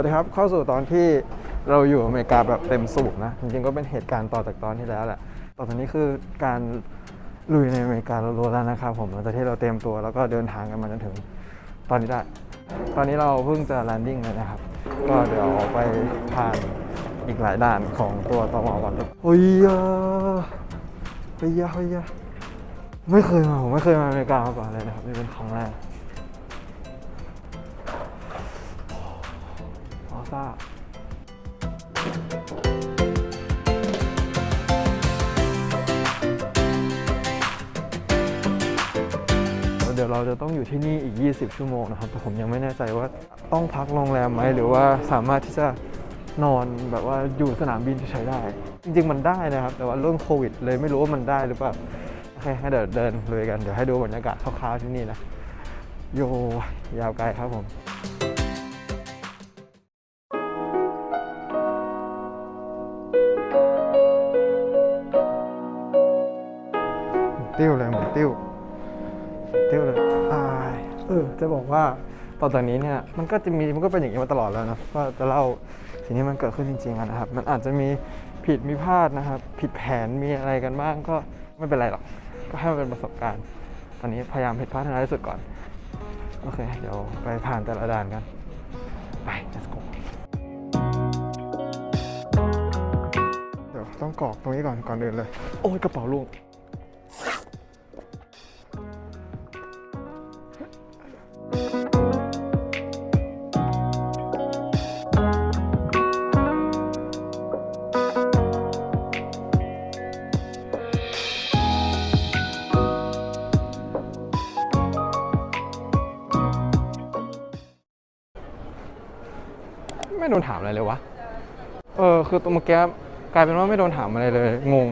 วัสดีครับ เข้าสู่ตอนที่เราอยู่อเมริกาแบบเต็มสูบนะ จริงๆก็เป็นเหตุการณ์ต่อจากตอนที่แล้วแหละ ต่อจากนี้คือการลุยในอเมริกาเรารู้แล้วนะครับผมหลังจากที่เราเตรียมตัวแล้วก็เดินทางกันมาจนถึงตอนนี้ได้ ตอนนี้เราเพิ่งจะแลนดิ้งเลยนะครับ ก็เดี๋ยวไปผ่านอีกหลายด่านของตัวตมอก่อนโอ้ยยาเฮ้ยยาเฮ้ยยาไม่เคยมาผมไม่เคยมาอเมริกามาก่อนเลยนะครับนี่เป็นครั้งแรก ออซ่าเดี๋ยวเราจะต้องอยู่ที่นี่อีก 20 ชั่วโมงนะครับ แต่ผมยังไม่แน่ใจว่าต้องพักโรงแรมไหมหรือว่าสามารถที่จะนอนแบบว่าอยู่สนามบินเฉยๆได้ จริงๆมันได้นะครับ แต่ว่าเรื่องโควิด เลยไม่รู้ว่ามันได้หรือเปล่าโอเคงั้เดี๋ยวเดินเลยกันเดี๋ยวให้ดูบรรยากาศคร่าวๆที่นี่นะ โยยาวไกลครับผม ติ้วติ้วเลยอายเออจะบอกว่าตอนตอนนี้เนี่ยมันก็จะมีมันก็เป็นอย่างนี้มาตลอดแล้วนะก็จะเล่าสิ่งที่มันเกิดขึ้นจริงๆนะครับ มันอาจจะมีผิดมีพลาดนะครับ ผิดแผนมีอะไรกันบ้างก็ไม่เป็นไรหรอก ก็ให้มันเป็นประสบการณ์ ตอนนี้พยายามผิดพลาดให้น้อยที่สุดก่อน โอเค เดี๋ยวไปผ่านแต่ละด่านกัน ไป let's go เดี๋ยวต้องกรอกตรงนี้ก่อนก่อนอื่นเลย โอ้ยกระเป๋าลูก ไม่โดนถามอะไรเลยวะ เออ คือตัวเมื่อกี้กลายเป็นว่าไม่โดนถามอะไรเลย งง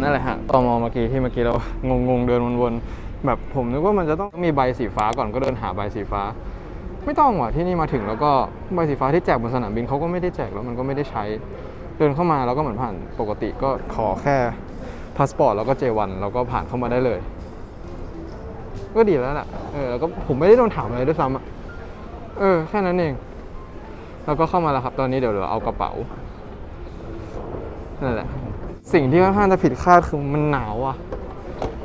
นั่นแหละฮะตอมอเมื่อกี้ที่เมื่อกี้เรางงงๆเดินวนๆ แบบผมนึกว่ามันจะต้องมีใบสีฟ้าก่อนก็เดินหาใบสีฟ้า ไม่ต้องว่ะที่นี่มาถึงแล้วก็ใบสีฟ้าที่แจกบนสนามบินเขาก็ไม่ได้แจกแล้วมันก็ไม่ได้ใช้ เดินเข้ามาแล้วก็เหมือนผ่านปกติก็ขอแค่ พาสปอร์ตแล้วก็ J1 แล้วก็ผ่านเข้ามาได้เลย ก็ดีแล้วแหละเออแล้วก็ผมไม่ได้โดนถามอะไรด้วยซ้ำอะเออ แค่นั้นเอง แล้วก็เข้ามาแล้วครับ ตอนนี้เดี๋ยวเราเอากระเป๋านั่นแหละ สิ่งที่ค่อนข้างจะผิดคาดคือมันหนาวอะ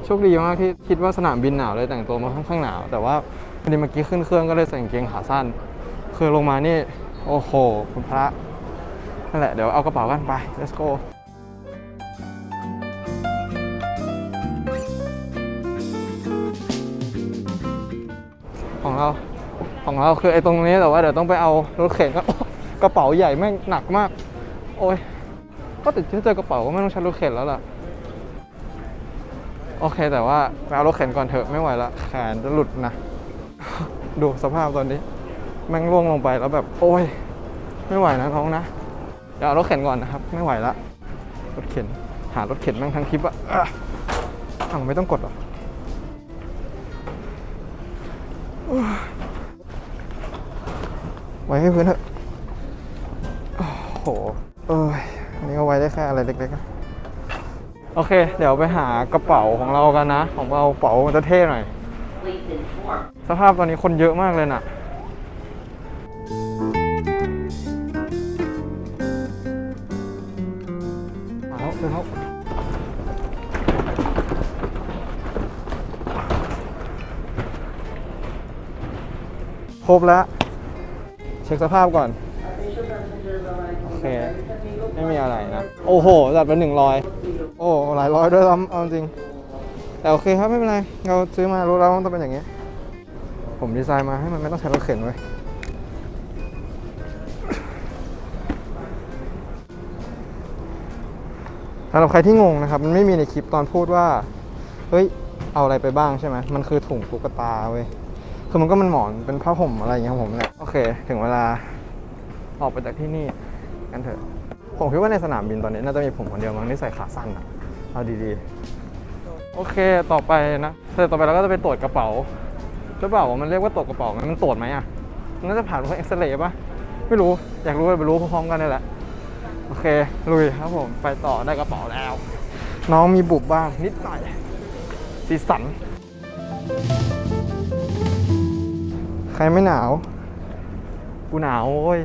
โชคดีมากที่คิดว่าสนามบินหนาวเลยแต่งตัวมาค่อนข้างหนาว แต่ว่าพอดีเมื่อกี้ขึ้นเครื่องก็เลยใส่กางเกงขาสั้น คือลงมานี่ โอ้โห คุณพระ นั่นแหละ เดี๋ยวเอากระเป๋ากันไป let's go ของเราของเราคือไอ้ตรงนี้แต่ว่าเดี๋ยวต้องไปเอารถเข็นก็กระเป๋าใหญ่แม่งหนักมาก โอ้ยก็ติดที่เจอกระเป๋าก็ไม่ต้องใช้รถเข็นแล้วล่ะโอเคแต่ว่าไปเอารถเข็นก่อนเถอะไม่ไหวละแขนจะหลุดนะ ดูสภาพตอนนี้ แม่งร่วงลงไปแล้วแบบโอ้ย ไม่ไหวนะน้องนะเดี๋ยวเอารถเข็นก่อนนะครับ ไม่ไหวละรถเข็นหารถเข็นแม่งทั้งคลิปอะอะอ้าวไม่ต้องกดหรอ ไว้ให้พื้นเถอะโอ้โห เอ้ย อันนี้ก็ไว้ได้แค่อะไรเล็กๆอะโอเค เดี๋ยวไปหากระเป๋าของเรากันนะ ของเรากระเป๋ามันจะเท่หน่อย สภาพตอนนี้คนเยอะมากเลยน่ะ ครบแล้ว เช็คสภาพก่อน โอเค ไม่มีอะไรนะ โอ้โห จัดเป็นหนึ่งร้อยโอ้หลายร้อยด้วยซ้ำเอาจริง แต่โอเคครับไม่เป็นไร เราซื้อมารู้แล้วว่าต้องเป็นอย่างนี้ ผมดีไซน์มาให้มันไม่ต้องใช้รถเข็นไว้ยสำหรับใครที่งงนะครับ มันไม่มีในคลิปตอนพูดว่า เฮ้ย เอาอะไรไปบ้างใช่ไหมมันคือถุงตุ๊กตาเว้ย คือมันก็มันหมอนเป็นผ้าห่มอะไรอย่างเงี้ยของผมแหละโอเค ถึงเวลาออกไปจากที่นี่กันเถอะ ผมคิดว่าในสนามบินตอนนี้น่าจะมีผมคนเดียวมั้งที่ใส่ขาสั้นอะเอาดีๆ โอเคต่อไปนะเสร็จต่อไปเราก็จะไปตรวจกระเป๋าหรือเปล่ามันเรียกว่าตรวจกระเป๋าไหมมันตรวจไหมอะมันน่าจะผ่านพวกเอ็กซเรย์ปะไม่รู้อยากรู้ไปรู้พร้อมๆกันนี่แหละโอเคลุยครับผมไปต่อได้กระเป๋าแล้ว น้องมีบุบบ้างนิดหน่อยสีสัน ใครไม่หนาว กูหนาวโอ้ย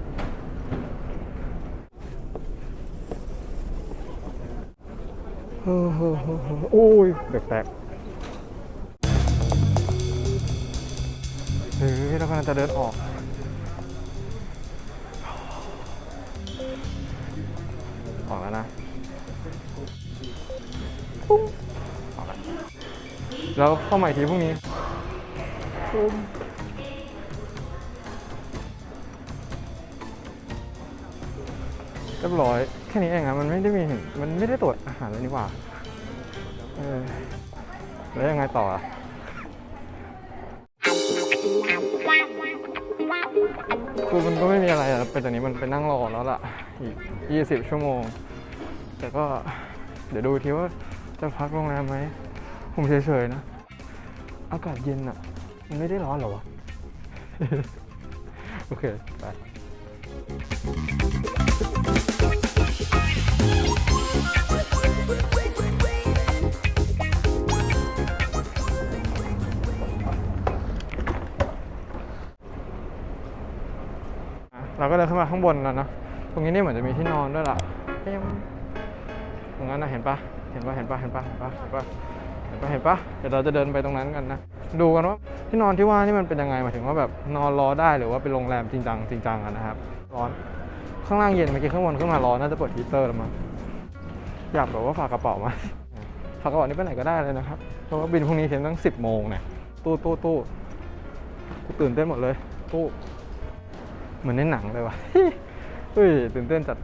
เฮ้อเฮ้อเฮ้อเฮ้อโอ้ยเบรกแตกเฮ้ยเรากำลังจะเดินออก ออกแล้วนะปุ้งออกแล้วแล้วเข้าใหม่ทีพรุ่งนี้ เรียบร้อยแค่นี้เองอะมันไม่ได้มีเห็นมันไม่ได้ตรวจอาหารเลยนี่หว่าเออแล้วยังไงต่ออะคือมันก็ไม่มีอะไรอะเป็นจากนี้มันไปนั่งรอแล้วล่ะอีก 20 ชั่วโมง แต่ก็เดี๋ยวดูทีว่าจะพักโรงแรมไหมผมเฉยๆนะ อากาศเย็นอะมันไม่ได้ร้อนเหรอวะ โอเค ไป เราก็เดินขึ้นมาข้างบนแล้วนะ ตรงนี้นี่เหมือนจะมีที่นอนด้วยล่ะอ๊ะตรงนั้นนะเห็นปะเห็นปะเห็นปะเห็นปะเห็นปะเห็นปะเห็นปะเห็นปะเดี๋ยวเราจะเดินไปตรงนั้นกันนะ ดูกันว่าที่นอนที่ว่านี่มันเป็นยังไงหมายถึงว่าแบบนอนรอได้หรือว่าเป็นโรงแรมจริงจังจริงจังอะนะครับ ร้อน ข้างล่างเย็นเมื่อกี้ข้างบนขึ้นมาร้อนน่าจะเปิดฮีเตอร์แล้วมั้ง อยากแบบว่าฝากกระเป๋ามา ฝากกระเป๋านี้ไปไหนก็ได้เลยนะครับ เพราะว่าบินพรุ่งนี้เห็นตั้งสิบโมงเนี่ย ตู้ตู้ตู้กูตื่นเต้นหมดเลย ตู้ เหมือนในหนังเลยว่ะเฮ้ยตื่นเต้นจัด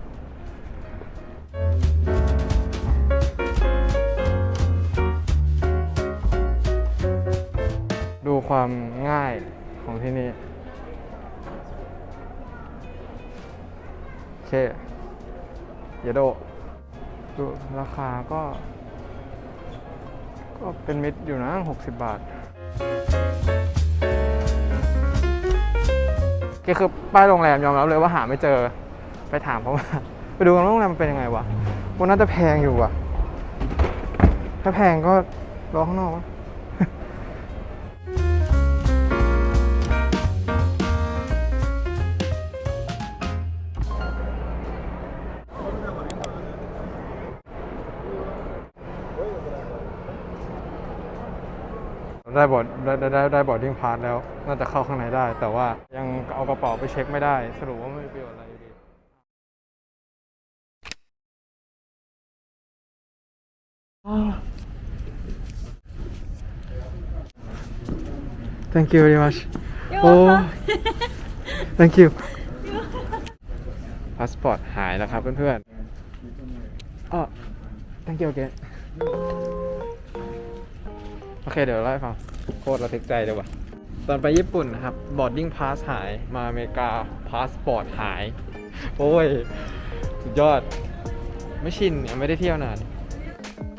ดูความง่ายของที่นี่ โอเค เยโดดูราคาก็ ก็เป็นมิตรอยู่นะ 60 บาท ก็คือป้ายโรงแรมยอมรับเลยว่าหาไม่เจอไปถามเขาว่าไปดูกันว่าโรงแรมมันเป็นยังไงวะมันน่าจะแพงอยู่อะถ้าแพงก็รอข้างนอกวะ ได้บอร์ดได้ได้ได้ได้บอร์ดดิ้งพาสแล้ว น่าจะเข้าข้างในได้ แต่ว่ายังเอากระเป๋าไปเช็คไม่ได้ สรุปว่าไม่มีประโยชน์อะไรอยู่ดี Thank you very much โอ้ Thank you พาสปอร์ตหายแล้วครับเพื่อนๆอ๋อ Thank you again โอเคเดี๋ยวเล่าให้ฟังโคตรระทึกใจเลยว่ะ ตอนไปญี่ปุ่นนะครับ boarding pass หายมาอเมริกาพาสปอร์ตหาย โอ้ย สุดยอด ไม่ชินยังไม่ได้เที่ยวนาน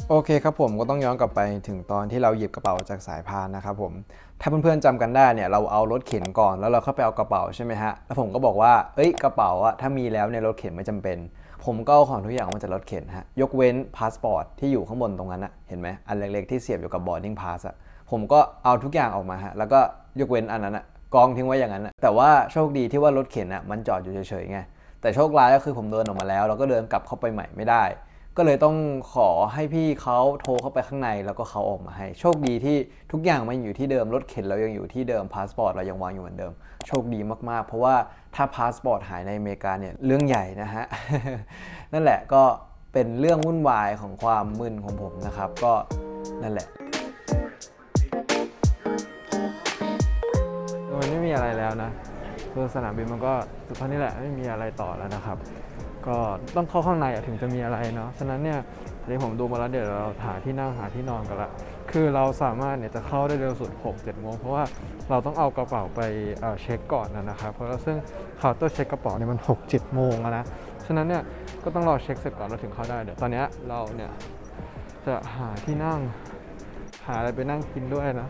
โอเคครับผมก็ต้องย้อนกลับไปถึงตอนที่เราหยิบกระเป๋าจากสายพานนะครับผมถ้าเพื่อนๆจำกันได้เนี่ยเราเอารถเข็นก่อนแล้วเราเข้าไปเอากระเป๋าใช่ไหมฮะแล้วผมก็บอกว่าเอ้ยกระเป๋าอะถ้ามีแล้วในรถเข็นไม่จำเป็น ผมก็เอาของทุกอย่างออกมาจากรถเข็นฮะ ยกเว้นพาสปอร์ตที่อยู่ข้างบนตรงนั้นอะเห็นไหมอันเล็กๆที่เสียบอยู่กับบอร์ดิ้งพาสอะผมก็เอาทุกอย่างออกมาฮะ แล้วก็ยกเว้นอันนั้นอะกองทิ้งไว้อย่างนั้นอะแต่ว่าโชคดีที่ว่ารถเข็นอะมันจอดอยู่เฉยๆไง แต่โชคร้ายก็คือผมเดินออกมาแล้ว แล้วก็เดินกลับเข้าไปใหม่ไม่ได้ ก็เลยต้องขอให้พี่เขาโทรเข้าไปข้างในแล้วก็เขาออกมาให้ โชคดีที่ทุกอย่างมันอยู่ที่เดิมรถเข็นเรายังอยู่ที่เดิมพาสปอร์ตเรายังวางอยู่เหมือนเดิม โชคดีมากๆ เพราะว่าถ้าพาสปอร์ตหายในอเมริกาเนี่ยเรื่องใหญ่นะฮะนั่นแหละก็เป็นเรื่องวุ่นวายของความมึนของผมนะครับ ก็นั่นแหละมันไม่มีอะไรแล้วนะคือสนามบินมันก็สุดท้ายนี่แหละไม่มีอะไรต่อแล้วนะครับ ก็ต้องเข้าข้างในถึงจะมีอะไรเนาะฉะนั้นเนี่ยอันนี้ผมดูมาแล้วเดี๋ยวเราหาที่นั่งหาที่นอนกันละคือเราสามารถเนี่ยจะเข้าได้เร็วสุด 6 7โมงเพราะว่าเราต้องเอากระเป๋าไปเเช็คก่อนนะครับ เพราะว่าซึ่งเคาน์เตอร์เช็คกระเป๋าเนี่ยมัน 6 7โมงนะฉะนั้นเนี่ยก็ต้องรอเช็คเสร็จก่อนเราถึงเข้าได้เดี๋ยวตอนนี้เราเนี่ยจะหาที่นั่งหาอะไรไปนั่งกินด้วยนะ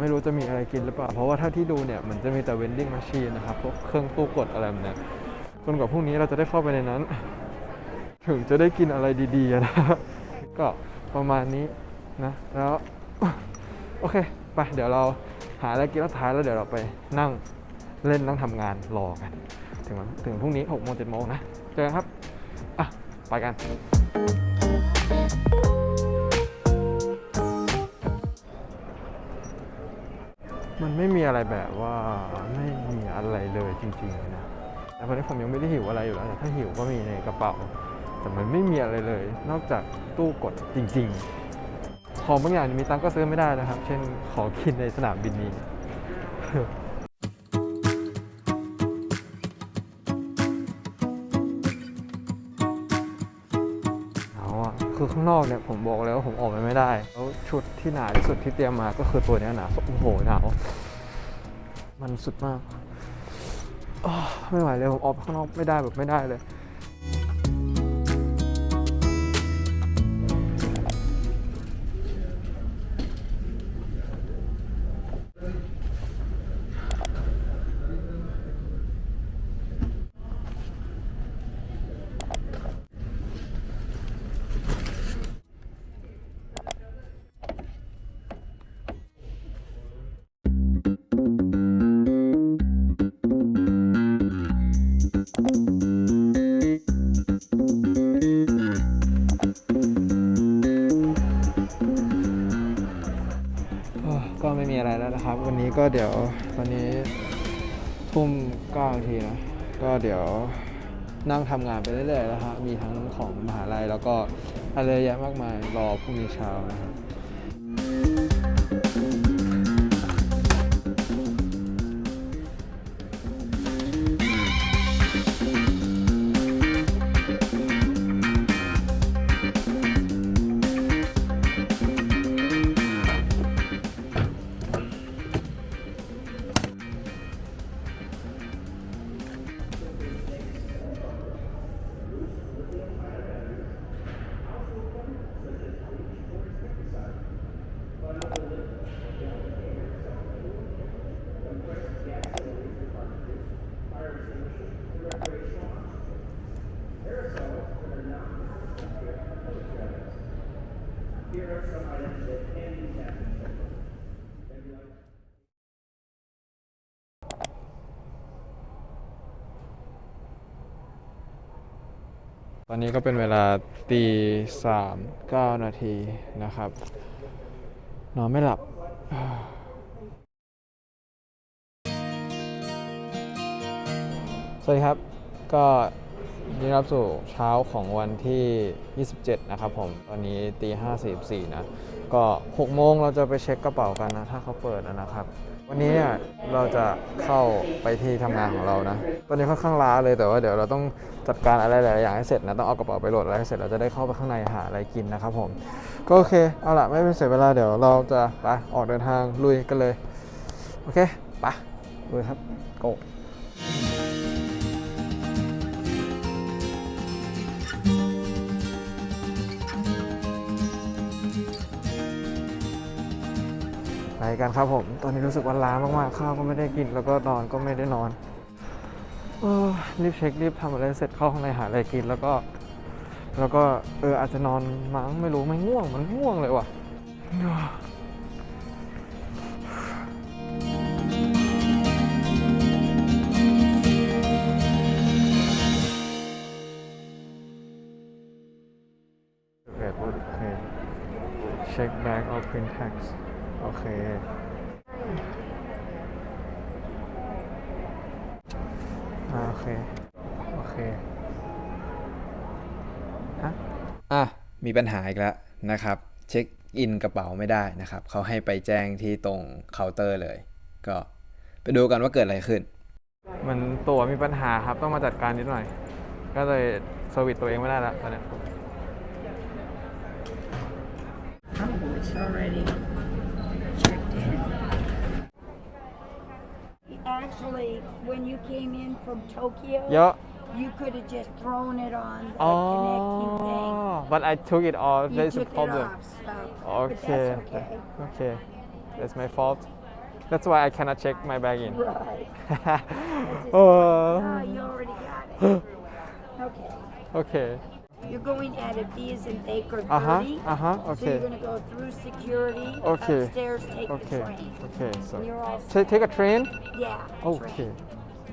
ไม่รู้จะมีอะไรกินหรือเปล่า เพราะว่าเท่าที่ดูเนี่ยมันจะมีแต่ vending machine นะครับพวกเครื่องตู้กดอะไรแบบนี้ จนกว่าพรุ่งนี้เราจะได้เข้าไปในนั้น ถึงจะได้กินอะไรดีๆนะก็ประมาณนี้นะ แล้ว โอเค ไป เดี๋ยวเราหาอะไรกินแล้วท้ายแล้วเดี๋ยวเราไปนั่งเล่นนั่งทำงานรอกัน ถึงถึงพรุ่งนี้6โมง7โมงนะ เจอกันครับ อะ ไปกัน มันไม่มีอะไรแบบว่าไม่มีอะไรเลยจริงๆนะ ต่ตอนนี้ผมยังไม่ได้หิวอะไรอยู่แล้วแต่ถ้าหิวก็มีในกระเป๋า แต่มันไม่มีอะไรเลย นอกจากตู้กดจริง ๆ ของบางอย่างมีตังก็ซื้อไม่ได้นะครับ เช่นขอกินในสนามบินนี้เอาอะคือข้างนอกเนี่ยผมบอกแล้ววาผมออกไปไม่ได้ แล้วชุดที่หนาที่สุดที่เตรียมมาก็คือตัวนี้หนาโอ้โหหนาวมันสุดมาก ไม่ไหวเลยผมออกข้างนอกไม่ได้แบบไม่ได้เลย ก็เดี๋ยววันนี้ทุ่มเก้านาทีนะก็เดี๋ยวนั่งทำงานไปเรื่อยๆแล้วฮะมีทั้งของมหาลัยแล้วก็อะไรเยอะมากมายรอพรุ่งนี้เช้านะครับ อนนี้ก็เป็นเวลาตีสามเก้านาทีนะครับ นอนไม่หลับสวัสดีครับ ก็ยินดีรับสู่เช้าของวันที่ 27 นะครับผม ตอนนี้ตี5 44 นะ ก็ 6 โมงเราจะไปเช็คกระเป๋ากันนะ ถ้าเขาเปิดนะครับ วันนี้เนี่ยเราจะเข้าไปที่ทำงานของเรานะ ตอนนี้ค่อนข้างล้าเลยแต่ว่าเดี๋ยวเราต้องจัดการอะไรหลายอย่างให้เสร็จนะ ต้องเอากระเป๋าไปโหลดอะไรให้เสร็จเราจะได้เข้าไปข้างในหาอะไรกินนะครับผม ก็โอเค เอาละไม่เป็นเสียเวลาเดี๋ยวเราจะไปออกเดินทางลุยกันเลย โอเค ไปลุยครับโไปกันครับผม ตอนนี้รู้สึกว่าล้ามากๆ ข้าวก็ไม่ได้กินแล้วก็นอนก็ไม่ได้นอนเออรีบเช็ครีบทำอะไรเสร็จเข้าข้างในหาอะไรกินแล้วก็ แล้วก็เอออาจจะนอนมั้งไม่รู้ไม่ง่วงมันง่วงเลยว่ะเคโอเค check back or print tax โอเค อ่าโอเค โอเคฮะอะ มีปัญหาอีกแล้วนะครับ เช็คอินกระเป๋าไม่ได้นะครับ เขาให้ไปแจ้งที่ตรงเคาน์เตอร์เลย ก็ไปดูกันว่าเกิดอะไรขึ้น มันตั๋วมีปัญหาครับ ต้องมาจัดการนิดหน่อย ก็เลยเซอร์วิสตัวเองไม่ได้แล้วตอนเนี้ย Oh, it's already actually, when you came in from Tokyo, Yeah. you could have just thrown it on the ah, connecting thing. Oh, but I took it off. You That's a it problem. off, so- but Okay. that's okay. Okay. That's my fault. That's why I cannot check my bag in. Right. Oh. Ah, you already got it. Okay. okay. You're going out of these and Baker Uh-huh, 30. uh-huh, So okay. you're going to go through security, Okay, upstairs, take the Okay, train. okay, so And you're all take, take a train? Yeah. Okay, train.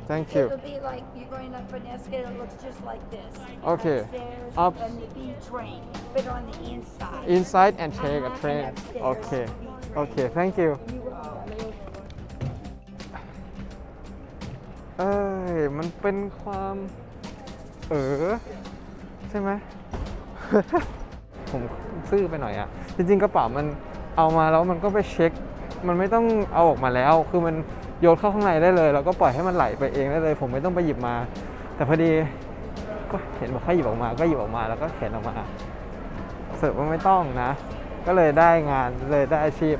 thank you. It'll be like you're going up an escalator that looks just like this. Okay, Upstairs up- and the B train, but on the inside. Inside and take a Uh-huh, train. and upstairs, Okay, B train. okay, thank you. You are. เอ้ย มันเป็นความ เออ ใช่ไหม ผมซื่อไปหน่อยอะจริงๆกระเป๋ามันเอามาแล้วมันก็ไปเช็ค มันไม่ต้องเอาออกมาแล้ว คือมันโยนเข้าข้างในได้เลย แล้วก็ปล่อยให้มันไหลไปเองได้เลย ผมไม่ต้องไปหยิบมา แต่พอดีก็เห็นบอกให้หยิบออกมา ก็หยิบออกมาแล้วก็เข็นออกมาเสิร์ฟว่าไม่ต้องนะ ก็เลยได้งานเลยได้อาชีพ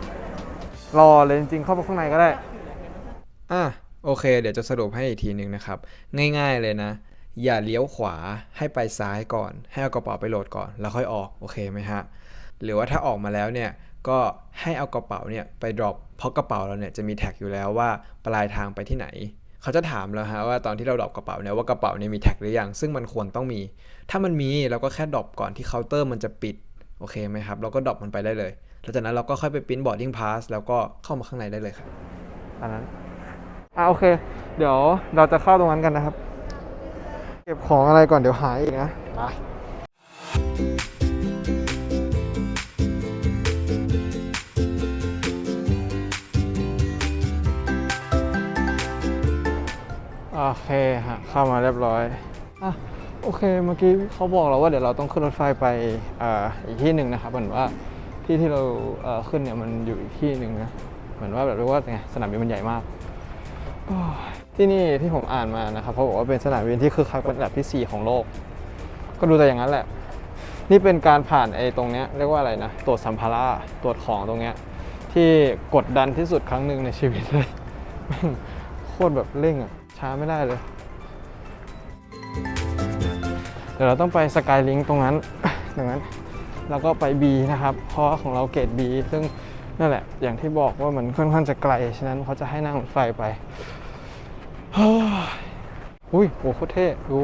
รอเลยจริงๆ เข้าไปข้างในก็ได้ อะโอเค เดี๋ยวจะสรุปให้อีกทีหนึ่งนะครับ ง่าย ๆเลยนะ อย่าเลี้ยวขวาให้ไปซ้ายก่อน ให้เอากระเป๋าไปโหลดก่อน แล้วค่อยออกโอเคไหมฮะหรือว่าถ้าออกมาแล้วเนี่ยก็ให้เอากระเป๋าเนี่ยไป drop เพราะกระเป๋าเราเนี่ยจะมีแท็กอยู่แล้วว่าปลายทางไปที่ไหน เขาจะถามเราฮะว่าตอนที่เราดรอปกระเป๋าเนี่ยว่ากระเป๋าเนี่ยมีแท็กหรือยังซึ่งมันควรต้องมี ถ้ามันมีเราก็แค่ดรอปก่อนที่เคาน์เตอร์มันจะปิดโอเคไหมครับเราก็ดรอปมันไปได้เลยหลังจากนั้นเราก็ค่อยไปปริ้น boarding pass แล้วก็เข้ามาข้างในได้เลยครับอันนั้นอ่าโอเค เดี๋ยวเราจะเข้าตรงนั้นกันนะครับ ก็บของอะไรก่อนเดี๋ยวหายอีกนะไปโอเคฮะเข้ามาเรียบร้อยอะโอเคเมื่อกี้เขาบอกเราว่าเดี๋ยวเราต้องขึ้นรถไฟไปอ่าอีกที่หนึ่งนะครับเหมือนว่าที่ที่เราเอ่อขึ้นเนี่ยมันอยู่อีกที่หนึ่งนะเหมือนว่าแบบรู้ว่าไงสนามบินมันใหญ่มากโอ้ย ที่นี่ที่ผมอ่านมานะครับเขาบอกว่าเป็นสนามบินที่คือคักเป็นอันดับที่ 4 ของโลก ก็ดูแต่อย่างนั้นแหละ นี่เป็นการผ่านไอ้ตรงเนี้ยเรียกว่าอะไรนะตรวจสัมภาระตรวจของตรงเนี้ยที่กดดันที่สุดครั้งหนึ่งในชีวิตเลยโคตรแบบเร่งอะช้าไม่ได้เลยเดี๋ยวเราต้องไปสกายลิงตรงนั้นตรงนั้นแล้วก็ไป B นะครับเพราะว่าของเราเกรด B ซึ่งนั่นแหละอย่างที่บอกว่ามันค่อนข้างจะไกล ฉะนั้นเขาจะให้นั่งรถไฟไป อุ้ยโหโคตรเท่ดู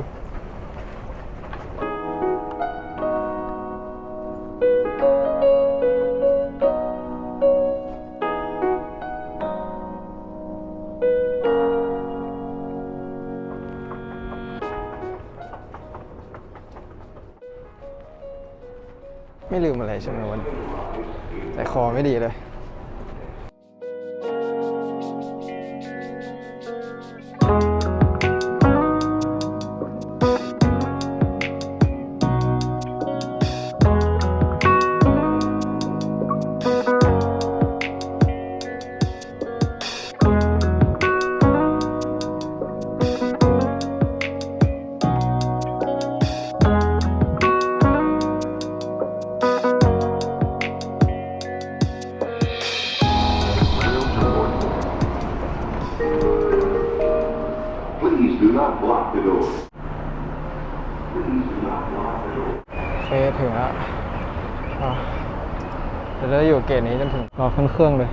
เครื่องเลย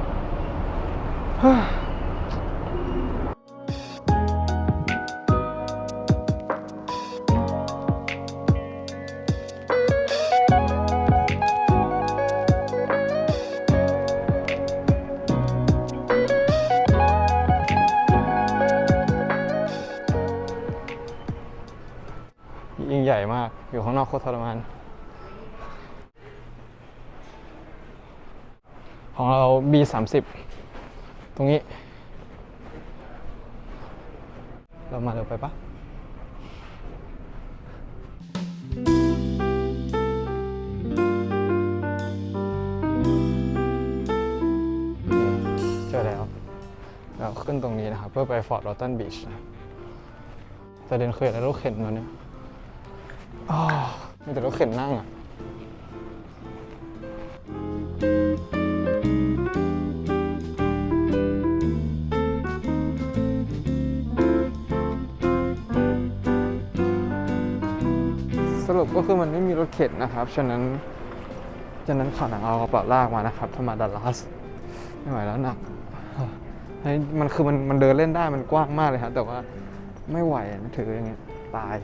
ยิ่งใหญ่มาก อยู่ข้างนอกโคตรทรมาน ของเรา B 3 0 ตรงนี้ เรามาเร็วไปปะเจอแล้ว เราขึ้นตรงนี้นะครับ เพื่อไปฟอร์ดลอตตันบีชนะแต่เดินเคยแล้วรถเข็นมาเนี่ยอ้าวมีแต่รถเข็นนั่งอะ ก็คือมันไม่มีรถเข็นนะครับฉะนั้นฉะนั้นขอหนังเอากระเป๋าลากมานะครับถ้ามาดัลลัสไม่ไหวแล้วหนักมันคือมันมันเดินเล่นได้มันกว้างมากเลยครับแต่ว่าไม่ไหวถืออย่างเงี้ยตาย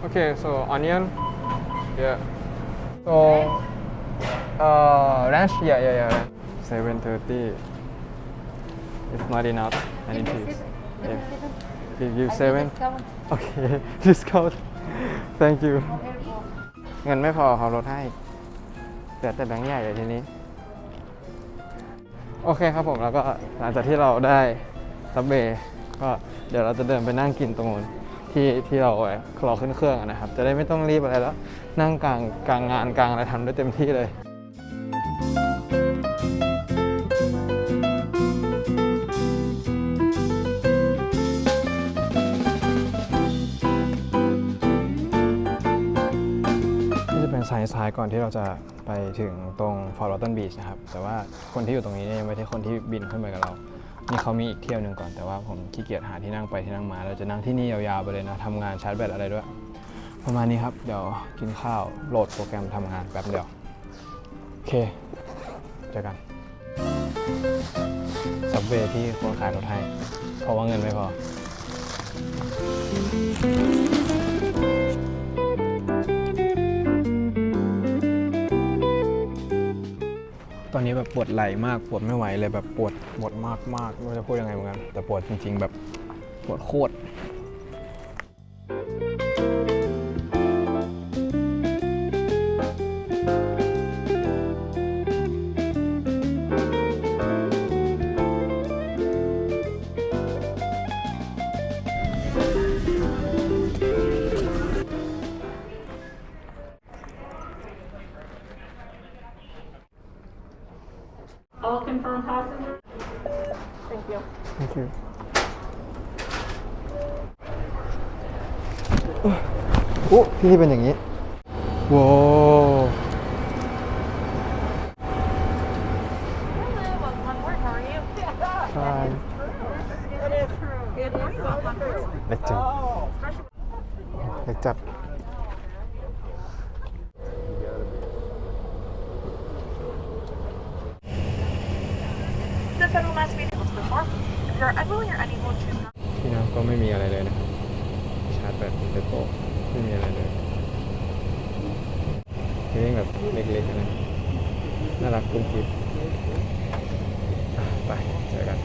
โอเค so onion yeah so uh ranch yeah yeah yeah seven thirty it's not enough I need to yeah give you seven okay discount thank you เงินไม่พอเขาลดให้เหลือแต่แบงค์ใหญ่เลยทีนี้ โอเคครับผมแล้วก็หลังจากที่เราได้ซับเบย์ก็เดี๋ยวเราจะเดินไปนั่งกินตรงนู้นที่ที่เราไว้รอขึ้นเครื่องอะนะครับ จะได้ไม่ต้องรีบอะไรแล้ว นั่งกลางกลางงานกลางอะไรทำได้เต็มที่เลย นซ้ายซ้ายๆก่อนที่เราจะไปถึงตรงฟอร์ r อ t ตันบีชนะครับ แต่ว่าคนที่อยู่ตรงนี้เนี่ยยังไม่ใช่คนที่บินขึ้นไปกับเรา นี่เขามีอีกเที่ยวหนึ่งก่อน แต่ว่าผมขี้เกียจหาที่นั่งไปที่นั่งมา เราจะนั่งที่นี่ยาวๆไปเลยนะทำงานชาร์จแบตอะไรด้วย ประมาณนี้ครับ เดี๋ยวกินข้าวโหลดโปรแกรมทำงานแป๊บเดียว โอเค เจอกันซับเวย์ที่คนขายรถให้เพราะว่าเงินไม่พอ ตอนนี้แบบปวดไหล่มากปวดไม่ไหวเลยแบบปวดปวดมากมากไม่รู้จะพูดยังไงเหมือนกันแต่ปวดจริง ๆ แบบปวดโคตร โอ้ที่นี่เป็นอย่างนี้ว้าวใช่เล็กจัดเล็กจัด The federal mass meeting was before. If you're unwilling or unable to choose not ที่นั่งก็ไม่มีอะไรเลยนะครับชาร์จแบตเป็นโต๊ะ ไม่มีอะไรเลยนี่แบบเล็กๆนะน่ารักกุ้งกิ๊บไปเจอกัน